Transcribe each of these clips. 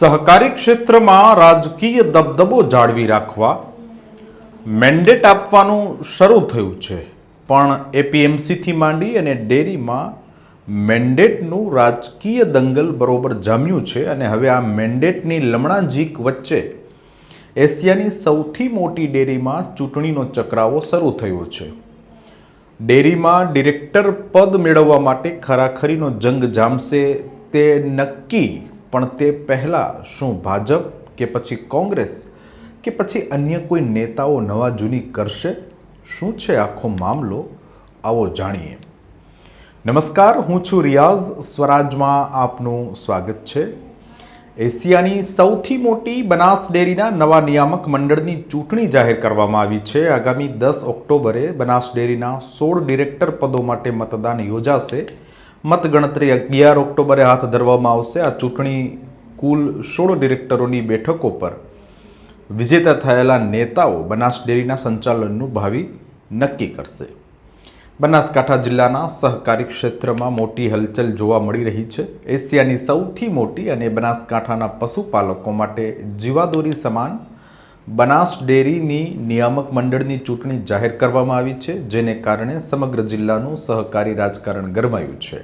સહકારી ક્ષેત્રમાં રાજકીય દબદબો જાળવી રાખવા મેન્ડેટ આપવાનું શરૂ થયું છે. પણ એપીએમસીથી માંડી અને ડેરીમાં મેન્ડેટનું રાજકીય દંગલ બરોબર જામ્યું છે અને હવે આ મેન્ડેટની લમણાજીક વચ્ચે એશિયાની સૌથી મોટી ડેરીમાં ચૂંટણીનો ચક્રાવો શરૂ થયો છે. ડેરીમાં ડિરેક્ટર પદ મેળવવા માટે ખરાખરીનો જંગ જામશે તે નક્કી પણ તે પહેલાં શું ભાજપ કે પછી કોંગ્રેસ કે પછી અન્ય કોઈ નેતાઓ નવા જૂની કરશે? શું છે આખો મામલો? આવો જાણીએ. નમસ્કાર, હું છું રિયાઝ. સ્વરાજમાં આપનું સ્વાગત છે. એશિયાની સૌથી મોટી બનાસ ડેરીના નવા નિયામક મંડળની ચૂંટણી જાહેર કરવામાં આવી છે. આગામી દસ ઓક્ટોબરે બનાસ ડેરીના સોળ ડિરેક્ટર પદો માટે મતદાન યોજાશે. મતગણતરી અગિયાર ઓક્ટોબરે હાથ ધરવામાં આવશે. આ ચૂંટણી કુલ સોળ ડિરેક્ટરોની બેઠકો પર વિજેતા થયેલા નેતાઓ બનાસ ડેરીના સંચાલનનું ભાવિ નક્કી કરશે. બનાસકાંઠા જિલ્લાના સહકારી ક્ષેત્રમાં મોટી હલચલ જોવા મળી રહી છે. એશિયાની સૌથી મોટી અને બનાસકાંઠાના પશુપાલકો માટે જીવાદોરી સમાન બનાસ ડેરીની નિયામક મંડળની ચૂંટણી જાહેર કરવામાં આવી છે, જેને કારણે સમગ્ર જિલ્લાનું સહકારી રાજકારણ ગરમાયું છે.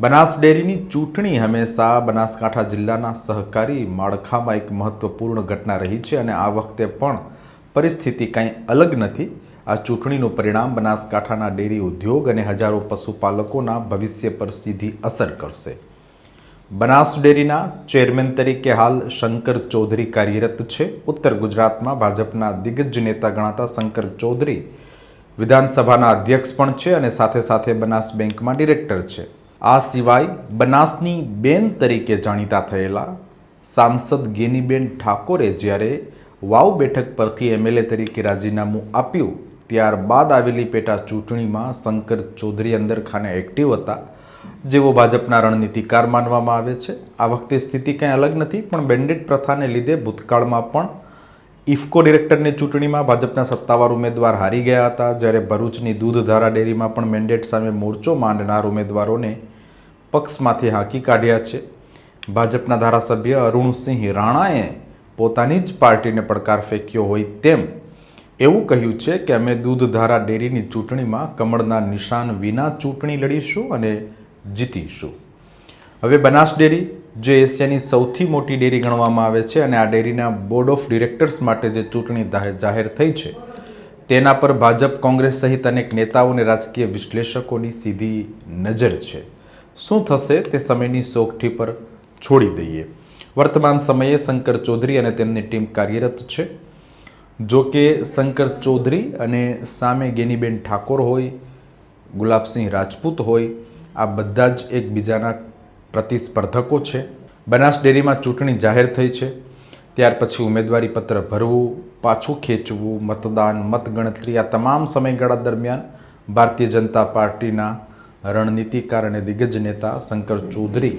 બનાસ ડેરીની ચૂંટણી હંમેશા બનાસકાંઠા જિલ્લાના સહકારી માળખામાં એક મહત્વપૂર્ણ ઘટના રહી છે અને આ વખતે પણ પરિસ્થિતિ કાંઈ અલગ નથી. આ ચૂંટણીનું પરિણામ બનાસકાંઠાના ડેરી ઉદ્યોગ અને હજારો પશુપાલકોના ભવિષ્ય પર સીધી અસર કરશે. બનાસ ડેરીના ચેરમેન તરીકે હાલ શંકર ચૌધરી કાર્યરત છે. ઉત્તર ગુજરાતમાં ભાજપના દિગ્ગજ નેતા ગણાતા શંકર ચૌધરી વિધાનસભાના અધ્યક્ષ પણ છે અને સાથે સાથે બનાસ બેંકમાં ડિરેક્ટર છે. આ સિવાય બનાસની બેન તરીકે જાણીતા થયેલા સાંસદ ગેનીબેન ઠાકોરે જ્યારે વાવ બેઠક પરથી એમએલએ તરીકે રાજીનામું આપ્યું, ત્યારબાદ આવેલી પેટા ચૂંટણીમાં શંકર ચૌધરી અંદરખાને એક્ટિવ હતા. જેઓ ભાજપના રણનીતિકાર માનવામાં આવે છે. આ વખતે સ્થિતિ કંઈ અલગ નથી, પણ બેન્ડેડ પ્રથાને લીધે ભૂતકાળમાં પણ ઇફકો ડિરેક્ટરની ચૂંટણીમાં ભાજપના સત્તાવાર ઉમેદવાર હારી ગયા હતા. જ્યારે ભરૂચની દૂધધારા ડેરીમાં પણ મેન્ડેટ સામે મોરચો માંડનાર ઉમેદવારોને પક્ષમાંથી હાંકી કાઢ્યા છે. ભાજપના ધારાસભ્ય અરુણસિંહ રાણાએ પોતાની જ પાર્ટીને પડકાર ફેંક્યો હોય તેમ એવું કહ્યું છે કે અમે દૂધધારા ડેરીની ચૂંટણીમાં કમળના નિશાન વિના ચૂંટણી લડીશું અને જીતીશું. હવે બનાસ ડેરી, જે એશિયાની સૌથી મોટી ડેરી ગણવામાં આવે છે અને આ ડેરીના બોર્ડ ઓફ ડિરેક્ટર્સ માટે જે ચૂંટણી જાહેર- થઈ છે, તેના પર ભાજપ, કોંગ્રેસ સહિત અનેક નેતાઓ અને રાજકીય વિશ્લેષકોની સીધી નજર છે. શું થશે તે સમયની સોગઠી પર છોડી દઈએ. વર્તમાન સમયે શંકર ચૌધરી અને તેમની ટીમ કાર્યરત છે. જો કે શંકર ચૌધરી અને સામે ગેનીબેન ઠાકોર હોય, ગુલાબસિંહ રાજપૂત હોય આ બધા જ એકબીજાના પ્રતિસ્પર્ધકો છે. બનાસ ડેરીમાં ચૂંટણી જાહેર થઈ છે. ત્યાર પછી ઉમેદવારી પત્ર ભરવું, પાછું ખેંચવું, મતદાન, મતગણતરી આ તમામ સમયગાળા દરમિયાન ભારતીય જનતા પાર્ટીના રણનીતિકાર અને દિગ્ગજ નેતા શંકર ચૌધરી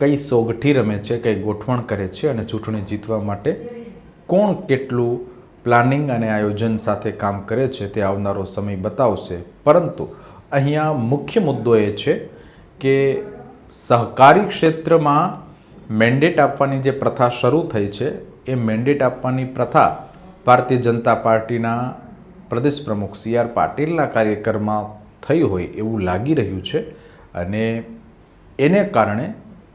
કઈ સોગઠી રમે છે, કઈ ગોઠવણ કરે છે અને ચૂંટણી જીતવા માટે કોણ કેટલું પ્લાનિંગ અને આયોજન સાથે કામ કરે છે તે આવનારો સમય બતાવશે. પરંતુ અહીંયા મુખ્ય મુદ્દો એ છે કે સહકારી ક્ષેત્રમાં મેન્ડેટ આપવાની જે પ્રથા શરૂ થઈ છે, એ મેન્ડેટ આપવાની પ્રથા ભારતીય જનતા પાર્ટીના પ્રદેશ પ્રમુખ સી આર પાટીલના કાર્યક્રમમાં થઈ હોય એવું લાગી રહ્યું છે અને એને કારણે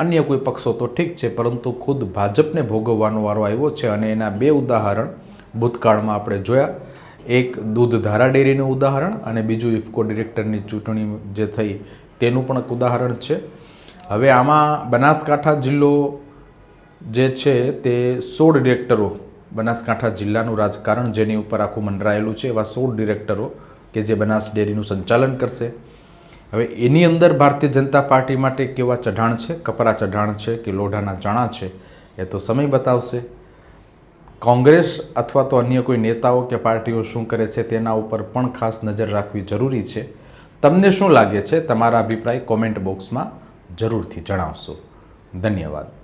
અન્ય કોઈ પક્ષો તો ઠીક છે, પરંતુ ખુદ ભાજપને ભોગવવાનો વારો આવ્યો છે અને એના બે ઉદાહરણ ભૂતકાળમાં આપણે જોયા. એક દૂધધારા ડેરીનું ઉદાહરણ અને બીજું ઇફકો ડિરેક્ટરની ચૂંટણી જે થઈ તેનું પણ એક ઉદાહરણ છે. હવે આમાં બનાસકાંઠા જિલ્લો જે છે તે સોળ ડિરેક્ટરો બનાસકાંઠા જિલ્લાનું રાજકારણ જેની ઉપર આખું મંડરાયેલું છે એવા સોળ ડિરેક્ટરો કે જે બનાસ ડેરીનું સંચાલન કરશે. હવે એની અંદર ભારતીય જનતા પાર્ટી માટે કેવા ચઢાણ છે? કપરા ચઢાણ છે કે લોઢાના ચણા છે? એ તો સમય બતાવશે. કોંગ્રેસ અથવા તો અન્ય કોઈ નેતાઓ કે પાર્ટીઓ શું કરે છે તેના ઉપર પણ ખાસ નજર રાખવી જરૂરી છે. તમને શું લાગે છે? તમારા અભિપ્રાય કોમેન્ટ બોક્સમાં જરૂરથી જણાવશો. ધન્યવાદ.